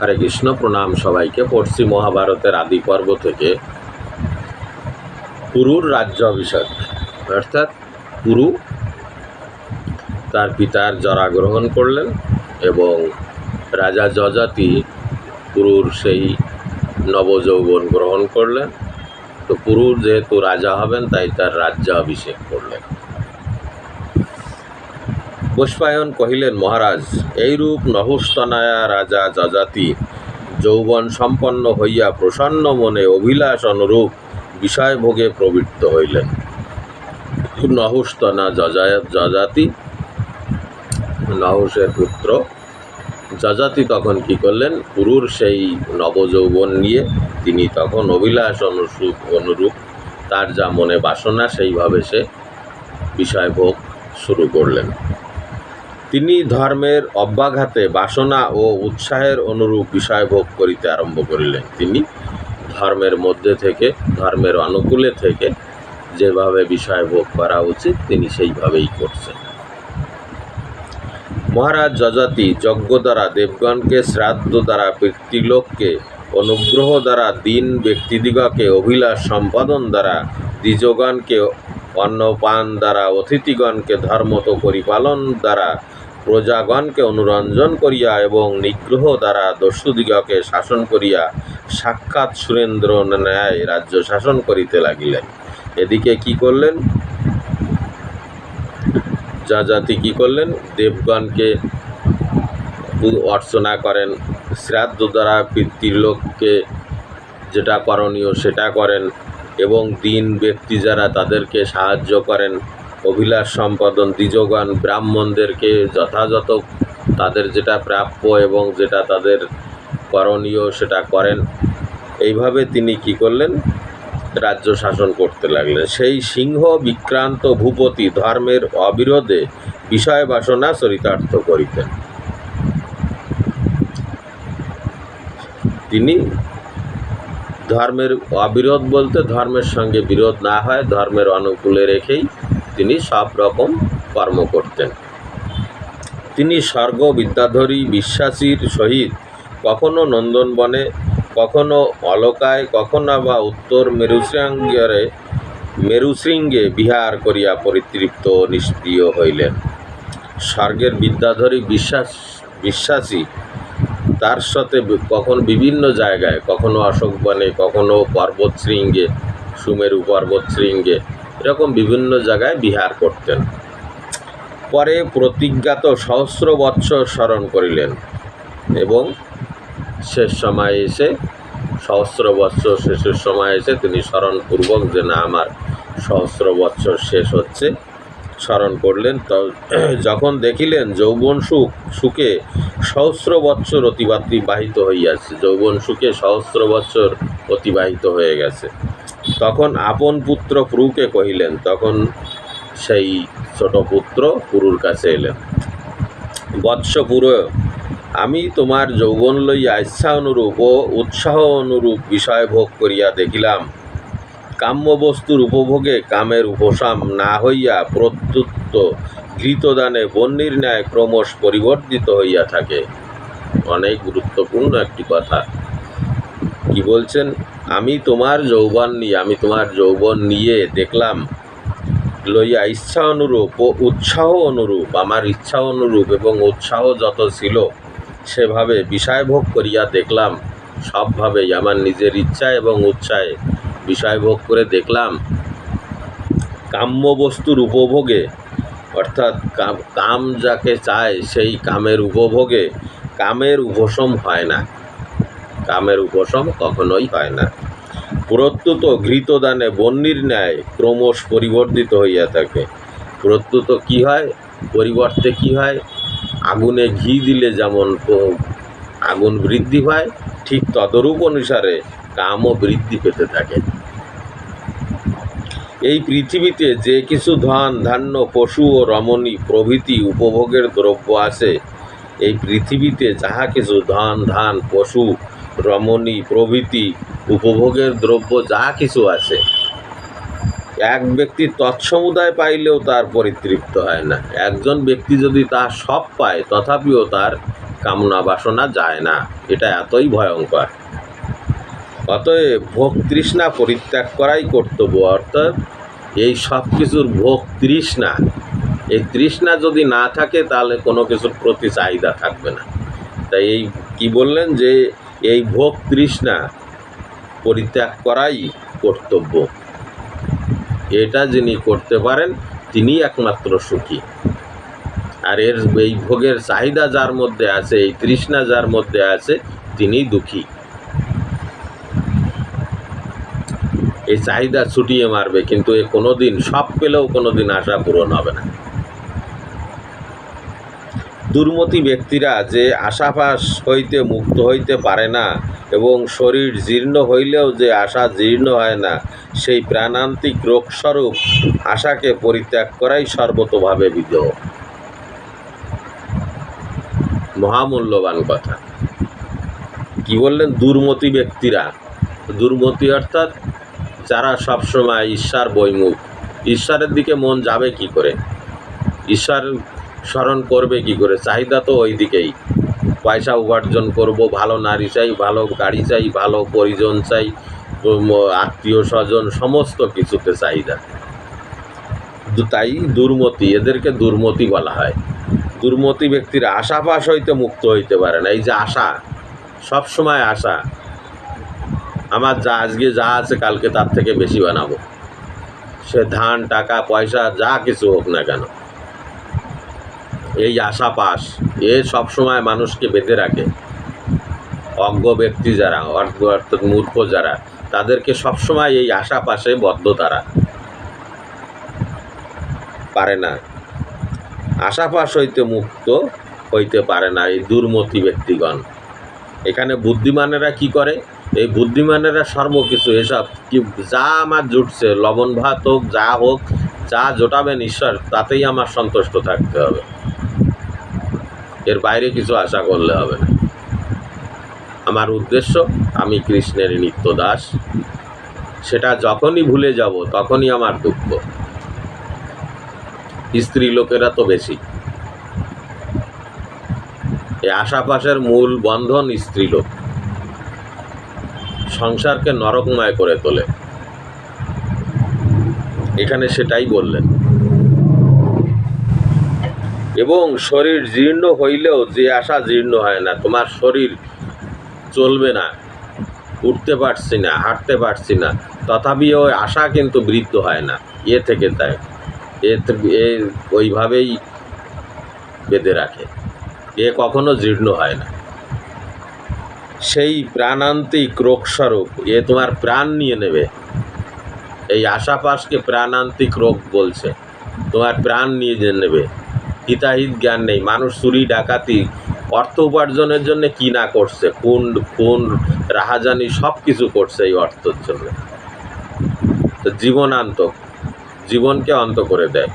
হরে কৃষ্ণ, প্রণাম সবাইকে। পড়ছি মহাভারতের আদি পর্ব থেকে পুরুর রাজ্য অভিষেক। অর্থাৎ পুরু তার পিতার জরা গ্রহণ করলেন এবং রাজা যজাতি পুরুর সেই নবযৌবন গ্রহণ করলেন। তো পুরুর যেহেতু রাজা হবেন, তাই তার রাজ্য অভিষেক করলেন। পুষ্পায়ন কহিলেন, মহারাজ, এইরূপ নহুস্তনায়া রাজা যজাতি যৌবন সম্পন্ন হইয়া প্রসন্ন মনে অভিলাষ অনুরূপ বিষয়ভোগে প্রবৃত্ত হইলেন। নহুস্তনা যজা যজাতি নহুষের পুত্র। যজাতি তখন কি করলেন পুরুর সেই নবযৌবন নিয়ে তিনি তখন অভিলাষ অনুসূপ, অনুরূপ তার যা মনে বাসনা সেইভাবে সে বিষয়ভোগ শুরু করলেন। তিনি ধর্মের অব্যাঘাতে বাসনা ও উৎসাহের অনুরূপ বিষয় ভোগ করিতে আরম্ভ করিলেন। তিনি ধর্মের মধ্যে থেকে, ধর্মের অনুকূলে থেকে যেভাবে বিষয় ভোগ করা উচিত, তিনি সেইভাবেই করছেন। মহারাজ যজাতি যজ্ঞ দ্বারা দেবগণকে, শ্রাদ্ধ দ্বারা পিতৃলোককে, অনুগ্রহ দ্বারা দিন ব্যক্তিদিগকে, অভিলাষ সম্পাদন দ্বারা দ্বিজগণকে, অন্নপান দ্বারা অতিথিগণকে, ধর্মত পরিপালন দ্বারা প্রজাগণকে অনুরঞ্জন করিয়া এবং নিগ্রহ দ্বারা দস্যুদিগকে শাসন করিয়া সাক্ষাৎ সুরেন্দ্র ন্যায় রাজ্য শাসন করিতে লাগিলেন। এদিকে কি করলেন? যা জাতি কি করলেন? দেবগণকে অর্চনা করেন। শ্রাদ্ধ দ্বারা পিতৃলোককে যেটা করণীয় সেটা করেন এবং দিন ব্যক্তি যারা তাদেরকে সাহায্য করেন। অভিলাষ সম্পাদন দ্বিজগণ ব্রাহ্মণদেরকে যথাযথ তাদের যেটা প্রাপ্য এবং যেটা তাদের করণীয় সেটা করেন। এইভাবে তিনি কি করলেন? রাজ্য শাসন করতে লাগলেন। সেই সিংহ বিক্রান্ত ভূপতি ধর্মের অবিরোধে বিষয় বাসনা চরিতার্থ করিতেন। তিনি ধর্মের অবিরোধ বলতে ধর্মের সঙ্গে বিরোধ না হয়, ধর্মের অনুকূলে রেখেই তিনি সব রকম কর্ম করতেন। তিনি স্বর্গ বিদ্যাধরী বিশ্বাসীর সহিত কখনো নন্দনবনে, কখনো অলকায়, কখনো বা উত্তর মেরুশৃঙ্গরে, মেরুশৃঙ্গে বিহার করিয়া পরিতৃপ্ত নিষ্ক্রিয় হইলেন। স্বর্গের বিদ্যাধরী বিশ্বাস, বিশ্বাসী, তার সাথে কখন বিভিন্ন জায়গায়, কখনো অশোকবনে, কখনো পর্বত শৃঙ্গে সুমেরু পর্বত শৃঙ্গে এরকম বিভিন্ন জায়গায় বিহার করতেন। পরে প্রতিজ্ঞাত সহস্র বৎসর স্মরণ করিলেন এবং শেষ সময় এসে, সহস্র বৎসর শেষের সময় এসে তিনি স্মরণপূর্বক যে না, আমার সহস্র বৎসর শেষ হচ্ছে, স্মরণ করলেন। তো যখন দেখিলেন যৌবন সুখ, সুখে সহস্র বৎসর অতিবাহিত হইয়াছে, যৌবন সুখে সহস্র বৎসর অতিবাহিত হয়ে গেছে। তখন আপন পুত্র পুরুকে কহিলেন, তখন সেই ছোট পুত্র পুরুর কাছে এলেন। বৎস পুরো, আমি তোমার যৌবন লইয়া ইচ্ছা অনুরূপ ও উৎসাহ অনুরূপ বিষয় ভোগ করিয়া দেখিলাম। কাম্য বস্তুর উপভোগে কামের উপশম না হইয়া প্রত্যুত্ত ঘৃতদানে বন্যির ন্যায় ক্রমশ পরিবর্তিত হইয়া থাকে। অনেক গুরুত্বপূর্ণ একটি কথা। কি বলছেন? আমি তোমার যৌবন নিয়ে, আমি তোমার যৌবন নিয়ে দেখলাম। লইয়া ইচ্ছা অনুরূপ ও উৎসাহ অনুরূপ, আমার ইচ্ছা অনুরূপ এবং উৎসাহ যত ছিল সেভাবে বিষয় ভোগ করিয়া দেখলাম, সবভাবেই আমার নিজের ইচ্ছা এবং উৎসাহে বিষয় ভোগ করে দেখলাম। কাম্য বস্তুর উপভোগে, অর্থাৎ কাম যাকে চায় সেই কামের উপভোগে, কামের উপশম হয় না। কামের উপশম কখনোই হয় না। প্রত্যুত ঘৃতদানে বন্যির ন্যায় ক্রমশ পরিবর্তিত হইয়া থাকে। প্রত্যুত কি হয়? পরিবর্তে কি হয়? আগুনে ঘি দিলে যেমন আগুন বৃদ্ধি হয় ঠিক তদরূপ অনুসারে কামও বৃদ্ধি পেতে থাকে। এই পৃথিবীতে যে কিছু ধন, ধান্য, পশু ও রমণী প্রভৃতি উপভোগের দ্রব্য আছে, এই পৃথিবীতে যাহা কিছু ধন, ধান, পশু রমণী প্রভৃতি উপভোগের দ্রব্য যা কিছু আছে। এক ব্যক্তি তৎসমুদায় পাইলেও তার পরিতৃপ্ত হয় না। একজন ব্যক্তি যদি তা সব পায়, তথাপিও তার কামনা বাসনা যায় না। এটা এতই ভয়ঙ্কর। অতএব ভোগ তৃষ্ণা পরিত্যাগ করাই কর্তব্য। অর্থাৎ এই সব কিছুর ভোগ তৃষ্ণা। এই তৃষ্ণা যদি না থাকে, তাহলে কোনো কিছুর প্রতি চাহিদা থাকবে না। তাই এই কি বললেন যে এই ভোগ তৃষ্ণা পরিত্যাগ করাই কর্তব্য। এটা যিনি করতে পারেন তিনি একমাত্র সুখী। আর এর এই ভোগের চাহিদা যার মধ্যে আছে, এই তৃষ্ণা যার মধ্যে আছে, তিনি দুঃখী। এই চাহিদা ছুটিয়ে মারবে, কিন্তু এ কোনোদিন, সব পেলেও কোনোদিন আশা পূরণ হবে না। দুর্মতি ব্যক্তিরা যে আশাপাশ হইতে মুক্ত হইতে পারে না এবং শরীর জীর্ণ হইলেও যে আশা জীর্ণ হয় না, সেই প্রাণান্তিক রোগস্বরূপ আশাকে পরিত্যাগ করাই সর্বতভাবে বিদেহ মহামূল্যবান কথা। কি বললেন? দুর্মতি ব্যক্তিরা। দুর্মতি অর্থাৎ যারা সবসময় ঈশ্বর বৈমুখ। ঈশ্বরের দিকে মন যাবে কি করে? ঈশ্বর স্মরণ করবে কি করে? চাহিদা তো ওই দিকেই পয়সা উপার্জন করব, ভালো নারী চাই, ভালো গাড়ি চাই, ভালো পরিজন চাই আত্মীয় স্বজন, সমস্ত কিছুতে চাহিদা। তাই দুর্মতি, এদেরকে দুর্মতি বলা হয়। দুর্মতি ব্যক্তির আশাপাশ হইতে মুক্ত হইতে পারে না। এই যে আশা, সব সময় আশা। আমার যা আজকে যা আছে কালকে তার থেকে বেশি বানাবো। সে ধান, টাকা, পয়সা, যা কিছু হোক না কেন। এই আশা পাস এ সবসময় মানুষকে বেঁধে রাখে। অজ্ঞ ব্যক্তি যারা, অজ্ঞ অর্থাৎ মূর্খ যারা, তাদেরকে সবসময় এই আশা পাশে বদ্ধ তারা। পারে না। আশা পাশ হইতে মুক্ত হইতে পারে না এই দুর্মতি ব্যক্তিগণ। এখানে বুদ্ধিমানেরা কি করে? এই বুদ্ধিমানেরা সর্বকিছু এসব কি, যা আমার জুটছে, লবণ ভাত হোক, যা হোক, যা জোটাবেন ঈশ্বর, তাতেই আমার সন্তুষ্ট থাকতে হবে। এর বাইরে কিছু আশা করলে হবে না। আমার উদ্দেশ্য, আমি কৃষ্ণের নিত্য দাস সেটা যখনই ভুলে যাব, তখনই আমার দুঃখ। স্ত্রী লোকেরা তো বেশি। এই আশাপাশের মূল বন্ধন স্ত্রীলোক। সংসারকে নরকময় করে তোলে। এখানে সেটাই বললেন। এবং শরীর জীর্ণ হইলেও যে আশা জীর্ণ হয় না, তোমার শরীর চলবে না, উঠতে পারছি না, হাঁটতে পারছি না, তথাপি ওই আশা কিন্তু বৃদ্ধ হয় না, এ থেকে তাই, এ ওইভাবেই বেঁধে রাখে, এ কখনো জীর্ণ হয় না। সেই প্রাণান্তিক রোগস্বরূপ, এ তোমার প্রাণ নিয়ে নেবে। এই আশাপাশকে প্রাণান্তিক রোগ বলছে। তোমার প্রাণ নিয়ে নেবে। হিতাহিত জ্ঞান নেই। মানুষ চুরি, ডাকাতি, অর্থ উপার্জনের জন্য কি না করছে? কোন কোন রাহাজানি সব কিছু করছে এই অর্থের জন্য। তো জীবনান্ত জীবনকে অন্ত করে দেয়।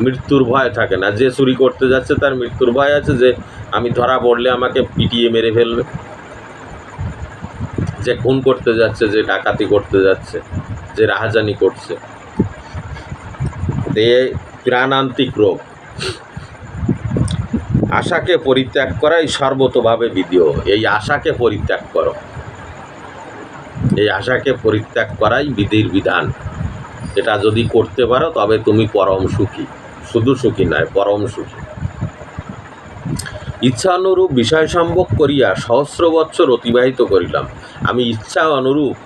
মৃত্যুর ভয় থাকে না। যে চুরি করতে যাচ্ছে, তার মৃত্যুর ভয় আছে যে আমি ধরা পড়লে আমাকে পিটিয়ে মেরে ফেলবে। যে খুন করতে যাচ্ছে, যে ডাকাতি করতে যাচ্ছে, যে রাহাজানি করছে। এ প্রাণান্তিক রোগ। আশাকে পরিত্যাগ করাই সর্বতভাবে বিধিও এই আশাকে পরিত্যাগ করো। এই আশাকে পরিত্যাগ করাই বিধির বিধান। এটা যদি করতে পারো, তবে তুমি পরম সুখী। শুধু সুখী নয়, পরম সুখী। ইচ্ছা অনুরূপ বিষয় সম্ভব করিয়া সহস্র বৎসর অতিবাহিত করিলাম। আমি ইচ্ছা অনুরূপ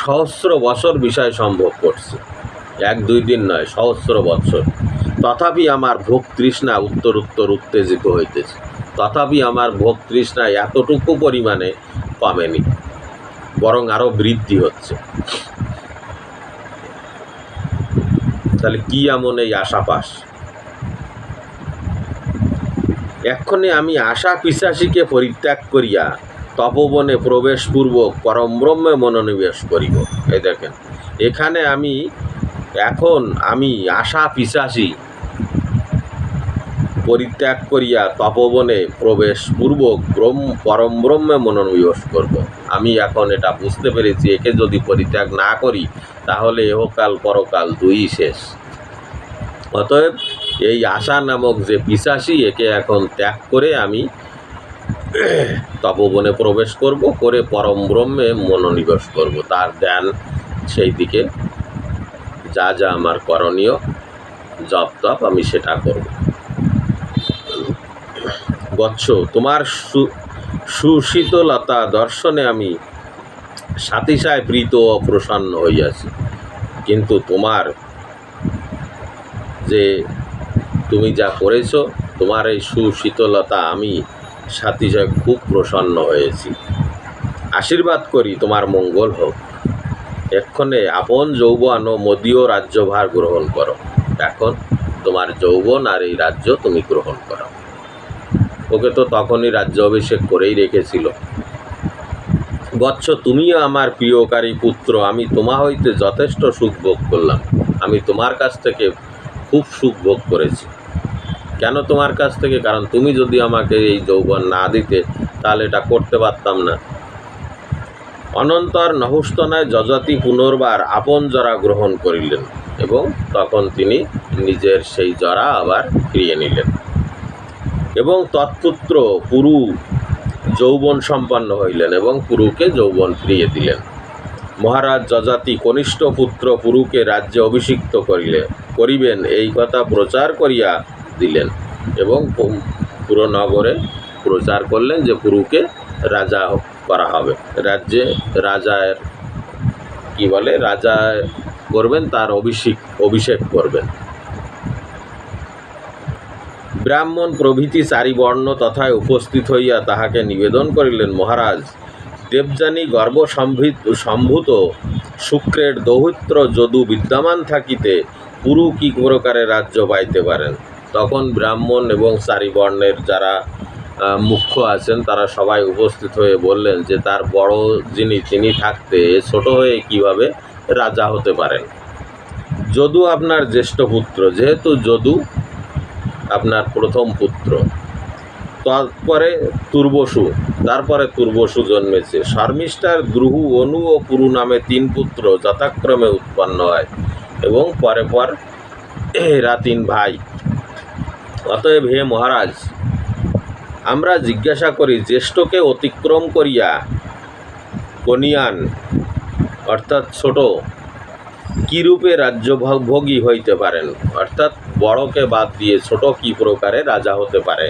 সহস্র বছর বিষয় সম্ভব করছি। এক, দুই দিন নয়, সহস্র বৎসর। তথাপি আমার ভোগ তৃষ্ণা উত্তর উত্তর উত্তেজিত হইতেছে। তথাপি আমার ভোগ তৃষ্ণা এতটুকু পরিমাণে কমেনি, বরং আরও বৃদ্ধি হচ্ছে। তাহলে কি এমন এই আশা পাস? এক্ষণে আমি আশা পিশাসীকে পরিত্যাগ করিয়া তপবনে প্রবেশপূর্বক পরম ব্রহ্মে মনোনিবেশ করিব। এই দেখেন, এখানে আমি, এখন আমি আশা পিশাসী পরিত্যাগ করিয়া তপবনে প্রবেশপূর্বক ব্রহ্ম, পরম ব্রহ্মে মনোনিবেশ করব। আমি এখন এটা বুঝতে পেরেছি, একে যদি পরিত্যাগ না করি, তাহলে এহকাল পরকাল দুই শেষ। অতএব এই আশা নামক যে পিসাসি একে এখন ত্যাগ করে আমি তপবনে প্রবেশ করব, করে পরম ব্রহ্মে মনোনিবেশ করব। তার ধ্যান সেই দিকে। যা যা আমার করণীয় জপ তপ আমি সেটা করব। বৎস, তোমার সুশীতলতা দর্শনে আমি সাতিশায় প্রীত ও প্রসন্ন হইয়াছি। কিন্তু তোমার যে তুমি যা করেছ, তোমার এই সুশীতলতা আমি সাতিশায় খুব প্রসন্ন হয়েছি। আশীর্বাদ করি, তোমার মঙ্গল হোক। এক্ষণে আপন যৌবন ও মদীয় রাজ্যভার গ্রহণ করো। এখন তোমার যৌবন আর এই রাজ্য তুমি গ্রহণ করো। ওকে তো তখনই রাজ্য অভিষেক করেই রেখেছিল। বৎস তুমিও আমার প্রিয়কারী পুত্র, আমি তোমা হইতে যথেষ্ট সুখ ভোগ করলাম। আমি তোমার কাছ থেকে খুব সুখ ভোগ করেছি। কেন তোমার কাছ থেকে? কারণ তুমি যদি আমাকে এই যৌবন না দিতে, তাহলে এটা করতে পারতাম না। অনন্তর নহুস্তনায় যজাতি পুনর্বার আপন জরা গ্রহণ করিলেন এবং তখন তিনি নিজের সেই জরা আবার ফিরিয়ে নিলেন। এবং তৎপুত্র পুরু যৌবন সম্পন্ন হইলেন এবং পুরুকে যৌবন ফিরিয়ে দিলেন। মহারাজ যজাতি কনিষ্ঠ পুত্র পুরুকে রাজ্যে অভিষিক্ত করিলে, করিবেন এই কথা প্রচার করিয়া দিলেন এবং পুরো নগরে প্রচার করলেন যে পুরুকে রাজা করা হবে। রাজ্যে রাজার, কি বলে? রাজা করবেন তার অভিষেক অভিষেক করবেন। ব্রাহ্মণ প্রভৃতি চারি বর্ণ তথায় উপস্থিত হইয়া তাহাকে নিবেদন করিলেন, মহারাজ, দেবযানী গর্ব সম্ভৃত শুক্রের দৌহিত্র যদু বিদ্যমান থাকিতে পুরু কি প্রকারে রাজ্য পাইতে পারেন? তখন ব্রাহ্মণ এবং চারি বর্ণের যারা মুখ্য আছেন, তারা সবাই উপস্থিত হয়ে বললেন যে, তার বড় যিনি, তিনি থাকতে ছোট হয়ে কীভাবে রাজা হতে পারেন? যদু আপনার জ্যেষ্ঠ পুত্র, যেহেতু যদু আপনার প্রথম পুত্র। তারপরে তুর্বসু তারপরে তুর্বসু জন্মেছে। শর্মিষ্ঠার দ্রুহু অনু ও পুরু নামে তিন পুত্র যথাক্রমে উৎপন্ন হয় এবং পরে পর এরা তিন ভাই। অতএব হে মহারাজ, আমরা জিজ্ঞাসা করি, জ্যেষ্ঠকে অতিক্রম করিয়া কনিয়ান, অর্থাৎ ছোট কিরূপে রাজ্য ভোগী হইতে পারেন? অর্থাৎ বড়কে বাদ দিয়ে ছোট কি প্রকারে রাজা হতে পারে?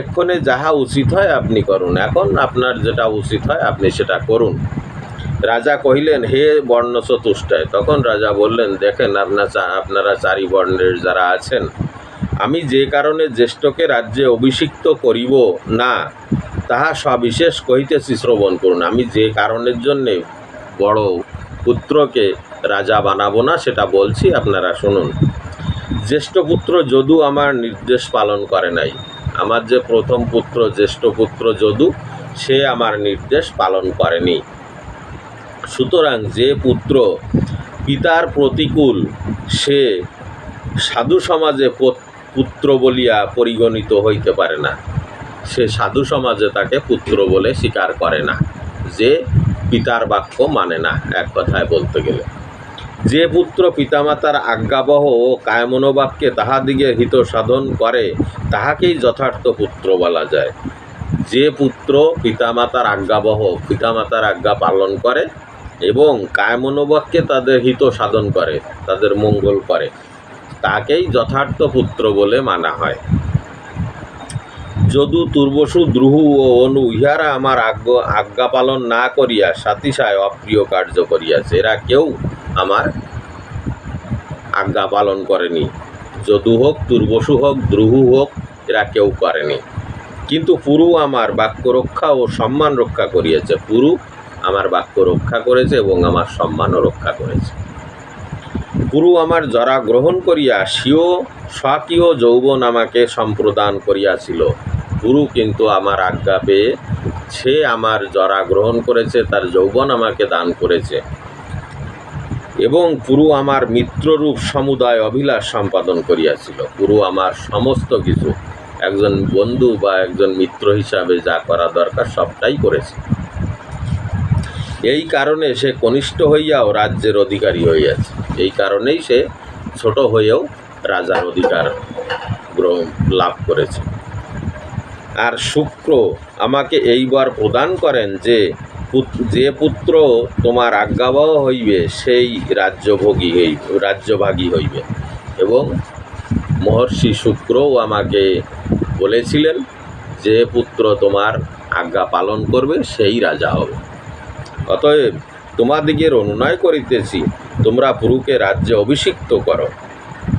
এক্ষণে যাহা উচিত হয় আপনি করুন। এখন আপনার যেটা উচিত হয় আপনি সেটা করুন। রাজা কহিলেন, হে বর্ণ চতুষ্টায় তখন রাজা বললেন, দেখেন আপনার আপনারা চারি বর্ণের যারা আছেন, আমি যে কারণে জ্যেষ্ঠকে রাজ্যে অভিষিক্ত করিব না, তাহা সবিশেষ কহিতেছি শ্রবণ করুন। আমি যে কারণের জন্যে বড় পুত্রকে রাজা বানাবো না, সেটা বলছি, আপনারা শুনুন। জ্যেষ্ঠ পুত্র যদু আমার নির্দেশ পালন করে নাই। আমার যে প্রথম পুত্র, জ্যেষ্ঠ পুত্র যদু, সে আমার নির্দেশ পালন করেনি। সুতরাং যে পুত্র পিতার প্রতিকূল, সে সাধু সমাজে পুত্র বলিয়া পরিগণিত হইতে পারে না। সে সাধু সমাজে তাকে পুত্র বলে স্বীকার করে না। যে পিতার বাক্য মানে না, এক কথায় বলতে গেলে। যে পুত্র পিতামাতার আজ্ঞাবহ ও কায়মনোবাক্যে তাহাদিগে হিত সাধন করে, তাহাকেই যথার্থ পুত্র বলা যায়। যে পুত্র পিতামাতার আজ্ঞাবহ পিতামাতার আজ্ঞা পালন করে এবং কায়মনোবাক্যে তাদের হিত সাধন করে, তাদের মঙ্গল করে, তাকেই যথার্থ পুত্র বলে মানা হয়। যদু তুর্বসু দ্রুহু ও অনু ইহারা আমার আজ্ঞা আজ্ঞা পালন না করিয়া সাতিশায় অপ্রিয় কার্য করিয়াছে। এরা কেউ আমার আজ্ঞা পালন করেনি। যদু হোক, দুর্বসু হোক, দ্রুহু হোক, এরা কেউ করেনি। কিন্তু পুরু আমার বাক্য রক্ষা ও সম্মান রক্ষা করিয়াছে। পুরু আমার বাক্য রক্ষা করেছে এবং আমার সম্মানও রক্ষা করেছে। পুরু আমার জরা গ্রহণ করিয়া স্বীয় স্বকীয় যৌবন আমাকে সম্প্রদান করিয়াছিল। গুরু কিন্তু আমার আজ্ঞা পেয়ে সে আমার জরা গ্রহণ করেছে, তার যৌবন আমাকে দান করেছে। এবং পুরু আমার মিত্ররূপ সমুদায় অভিলাষ সম্পাদন করিয়াছিল। পুরু আমার সমস্ত কিছু, একজন বন্ধু বা একজন মিত্র হিসাবে যা করা দরকার সবটাই করেছে। এই কারণে সে কনিষ্ঠ হইয়াও রাজ্যের অধিকারী হইয়াছে। এই কারণেই সে ছোট হয়েও রাজার অধিকার লাভ করেছে। আর শুক্র আমাকে এইবার প্রদান করেন যে যে পুত্র তোমার আজ্ঞাবহ হইবে, সেই রাজ্যভোগী হইবে রাজ্যভাগী হইবে। এবং মহর্ষি শুক্রও আমাকে বলেছিলেন যে পুত্র তোমার আজ্ঞা পালন করবে, সেই রাজা হবে। অতএব তোমাদিগের অনুনয় করিতেছি, তোমরা পুরুকে রাজ্যে অভিষিক্ত করো।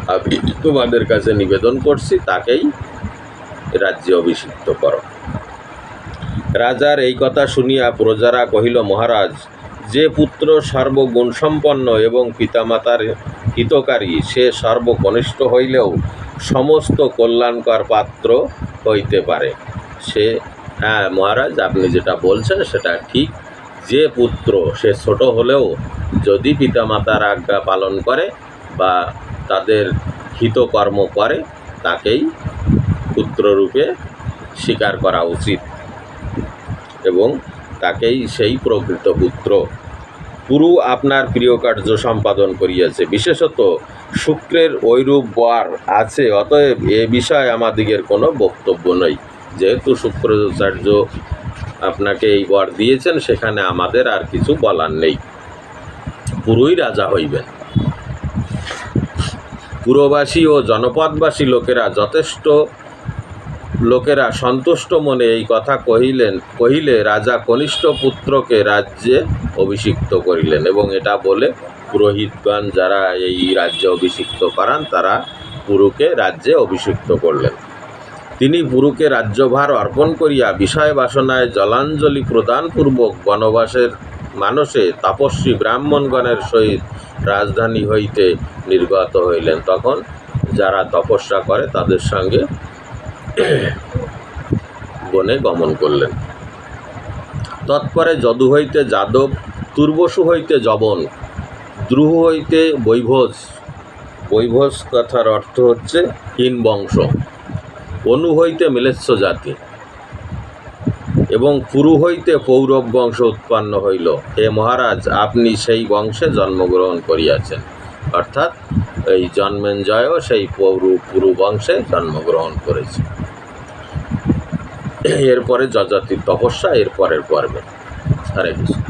আমি তোমাদের কাছে নিবেদন করছি, তাকেই রাজ্যে অভিষিক্ত করো। রাজার এই কথা শুনিয়া প্রজারা কহিল, মহারাজ, যে পুত্র সর্বগুণসম্পন্ন এবং পিতামাতার হিতকারী, সে সর্বকনিষ্ঠ হইলেও সমস্ত কল্যাণকর পাত্র হইতে পারে। সে হ্যাঁ মহারাজ, আপনি যেটা বলছেন সেটা ঠিক। যে পুত্র, সে ছোট হলেও যদি পিতামাতার আজ্ঞা পালন করে বা তাদের হিতকর্ম করে, তাকেই পুত্ররূপে স্বীকার করা উচিত। এবং তাকেই সেই প্রকৃত পুত্র। পুরু আপনার প্রিয় কার্য সম্পাদন করিয়াছে। বিশেষত শুক্রের ঐরূপ বর আছে, অতএব এ বিষয়ে আমাদিগের কোনো বক্তব্য নেই। যেহেতু শুক্রাচার্য আপনাকে এই বর দিয়েছেন, সেখানে আমাদের আর কিছু বলার নেই। পুরুই রাজা হইবেন। পুরবাসী ও জনপদবাসী লোকেরা যথেষ্ট লোকেরা সন্তুষ্ট মনে এই কথা কহিলেন, কহিলে, রাজা কনিষ্ঠ পুত্রকে রাজ্যে অভিষিক্ত করিলেন এবং এটা বলে পুরোহিতগণ যারা এই রাজ্যে অভিষিক্ত করান, তারা পুরুকে রাজ্যে অভিষিক্ত করলেন। তিনি পুরুকে রাজ্যভার অর্পণ করিয়া বিষয় বাসনায় জলাঞ্জলি প্রদানপূর্বক বনবাসের মানসে তপস্বী ব্রাহ্মণগণের সহিত রাজধানী হইতে নির্গত হইলেন। তখন যারা তপস্যা করে তাদের সঙ্গে বনে গমন করলেন। তৎপরে যদু হইতে যাদব, তুর্বসু হইতে জবন দ্রুহ হইতে বৈভোজ। বৈভোজ কথার অর্থ হচ্ছে হীন বংশ অনু হইতে মিলেচ্ছ জাতি এবং পুরু হইতে পৌরব বংশ উৎপন্ন হইল। হে মহারাজ, আপনি সেই বংশে জন্মগ্রহণ করিয়াছেন। অর্থাৎ এই জন্মেঞ্জয়ও সেই পৌরু পুরু বংশে জন্মগ্রহণ করেছে। এরপরে যজাতির তপস্যা এরপরের পর্বে হরে কৃষ্ণ।